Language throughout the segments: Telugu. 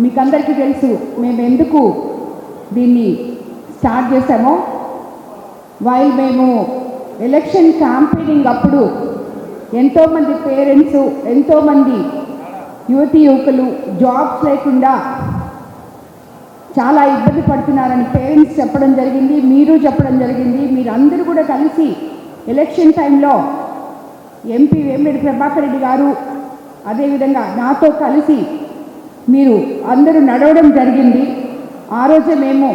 మీకందరికీ తెలుసు మేము ఎందుకు దీన్ని స్టార్ట్ చేశామో? వైల్ మేము ఎలక్షన్ క్యాంపెయినింగ్ అప్పుడు ఎంతోమంది పేరెంట్స్ ఎంతోమంది యువతి యువకులు జాబ్స్ లేకుండా చాలా ఇబ్బంది పడుతున్నారని పేరెంట్స్ చెప్పడం జరిగింది మీరు చెప్పడం జరిగింది మీరందరూ కూడా కలిసి ఎలక్షన్ టైంలో ఎంపీ వేమిరెడ్డి ప్రభాకర్ రెడ్డి గారు అదేవిధంగా నాతో కలిసి మీరు అందరూ నడవడం జరిగింది. ఆ రోజే మేము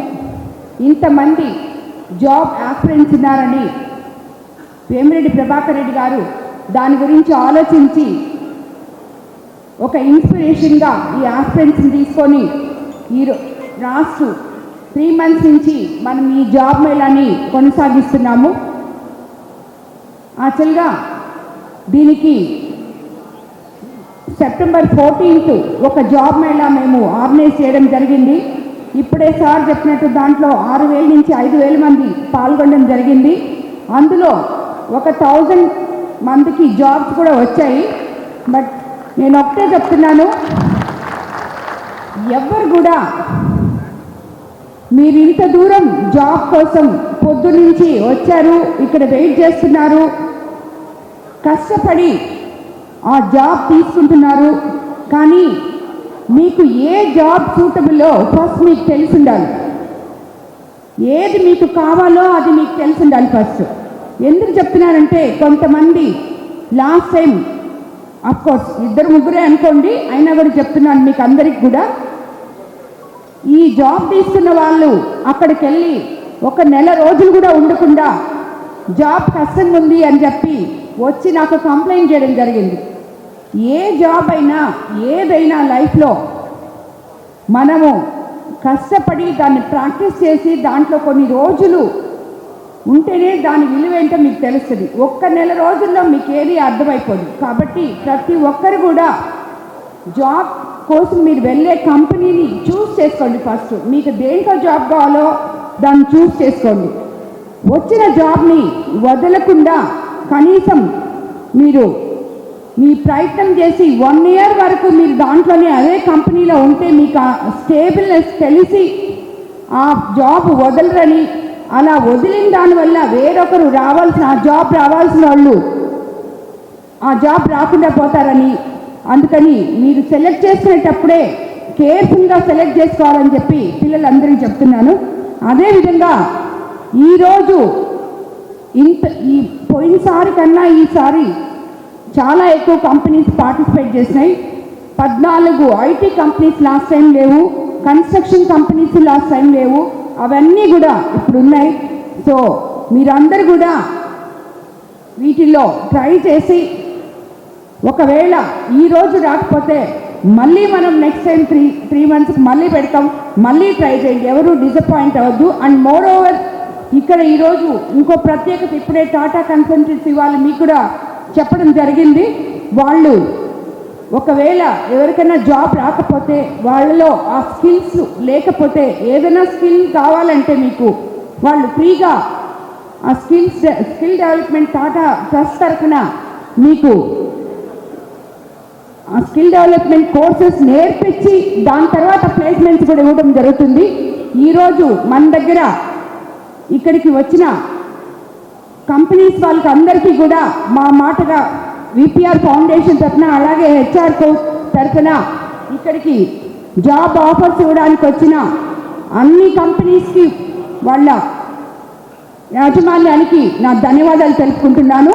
ఇంతమంది జాబ్ ఆఫరెన్స్ ఉన్నారని వేమిరెడ్డి ప్రభాకర్ రెడ్డి గారు దాని గురించి ఆలోచించి ఒక ఇన్స్పిరేషన్గా ఈ ఆస్పిరెంట్స్ని తీసుకొని ఈ రో- త్రీ మంత్స్ నుంచి మనం ఈ జాబ్ మేళాని కొనసాగిస్తున్నాము. యాక్చువల్గా దీనికి సెప్టెంబర్ ఫోర్టీన్త్ ఒక జాబ్ మేళా మేము ఆర్గనైజ్ చేయడం జరిగింది. ఇప్పుడే సార్ చెప్పినట్టు దాంట్లో ఆరు వేల నుంచి ఐదు వేల మంది పాల్గొనడం జరిగింది. అందులో ఒక థౌజండ్ మందికి జాబ్స్ కూడా వచ్చాయి. బట్ నేను ఒకటే చెప్తున్నాను. ఎవరు కూడా మీరు ఇంత దూరం జాబ్ కోసం పొద్దు నుంచి వచ్చారు ఇక్కడ వెయిట్ చేస్తున్నారు. కష్టపడి ఆ జాబ్ తీసుకుంటున్నారు. కానీ మీకు ఏ జాబ్ సూటబుల్లో ఫస్ట్ మీకు తెలిసి ఉండాలి ఏది మీకు కావాలో అది మీకు తెలిసి ఉండాలి ఫస్ట్. ఎందుకు చెప్తున్నారంటే కొంతమంది లాస్ట్ టైం కోర్స్ ఇద్దరు ముగ్గురే అనుకోండి అయినా కూడా చెప్తున్నాను మీకు అందరికి కూడా. ఈ జాబ్ తీసుకున్న వాళ్ళు అక్కడికి వెళ్ళి ఒక నెల రోజులు కూడా ఉండకుండా జాబ్ కష్టంగా ఉంది అని చెప్పి వచ్చి నాకు కంప్లైంట్ చేయడం జరిగింది. ఏ జాబ్ అయినా ఏదైనా లైఫ్లో మనము కష్టపడి దాన్ని ప్రాక్టీస్ చేసి దాంట్లో కొన్ని రోజులు ఉంటేనే దాని విలువ ఏంటో మీకు తెలుస్తుంది. ఒక్క నెల రోజుల్లో మీకు ఏది అర్థమైపోదు. కాబట్టి ప్రతి ఒక్కరు కూడా జాబ్ కోసం మీరు వెళ్ళే కంపెనీని చూస్ చేసుకోండి ఫస్ట్ మీకు దేంట్లో జాబ్ కావాలో దాన్ని చూస్ చేసుకోండి. వచ్చిన జాబ్ని వదలకుండా కనీసం మీరు మీ ప్రయత్నం చేసి వన్ ఇయర్ వరకు మీరు దాంట్లోనే అదే కంపెనీలో ఉంటే మీకు ఆ స్టేబుల్నెస్ తెలిసి ఆ జాబ్ వదలరని అలా వదిలిన దానివల్ల వేరొకరు రావాల్సిన ఆ జాబ్ రావాల్సిన వాళ్ళు ఆ జాబ్ రాకుండా పోతారని అందుకని మీరు సెలెక్ట్ చేసుకునేటప్పుడే కేర్ఫుల్గా సెలెక్ట్ చేసుకోవాలని చెప్పి పిల్లలందరికీ చెప్తున్నాను. అదేవిధంగా ఈరోజు ఇంత ఈ పోయినసారి కన్నా ఈసారి చాలా ఎక్కువ కంపెనీస్ పార్టిసిపేట్ చేసినాయి. పద్నాలుగు ఐటీ కంపెనీస్ లాస్ట్ టైం లేవు కన్స్ట్రక్షన్ కంపెనీస్ లాస్ట్ టైం లేవు అవన్నీ కూడా ఇప్పుడు ఉన్నాయి సో మీరందరూ కూడా వీటిల్లో ట్రై చేసి ఒకవేళ ఈరోజు రాకపోతే మళ్ళీ మనం నెక్స్ట్ టైం త్రీ త్రీ మంత్స్కి మళ్ళీ పెడతాం. మళ్ళీ ట్రై చేయండి. ఎవరు డిసప్పాయింట్ అవ్వద్దు. అండ్ మోర్ ఓవర్ ఇక్కడ ఈరోజు ఇంకో ప్రత్యేకత ఇప్పుడే టాటా కన్సల్టెన్సీ వాళ్ళు మీకు కూడా చెప్పడం జరిగింది. వాళ్ళు ఒకవేళ ఎవరికైనా జాబ్ రాకపోతే వాళ్ళలో ఆ స్కిల్స్ లేకపోతే ఏదైనా స్కిల్ కావాలంటే మీకు వాళ్ళు ఫ్రీగా ఆ skills skill development Tata trust తరఫున మీకు ఆ స్కిల్ డెవలప్మెంట్ కోర్సెస్ నేర్పించి దాని తర్వాత ప్లేస్మెంట్స్ కూడా ఇవ్వడం జరుగుతుంది. ఈరోజు మన దగ్గర ఇక్కడికి వచ్చిన కంపెనీస్ వాళ్ళకి అందరికీ కూడా మా మాటగా విపిఆర్ ఫౌండేషన్ తరఫున అలాగే హెచ్ఆర్ తరఫున ఇక్కడికి జాబ్ ఆఫర్స్ ఇవ్వడానికి వచ్చిన అన్ని కంపెనీస్కి వాళ్ళ యాజమాన్యానికి నా ధన్యవాదాలు తెలుపుకుంటున్నాను.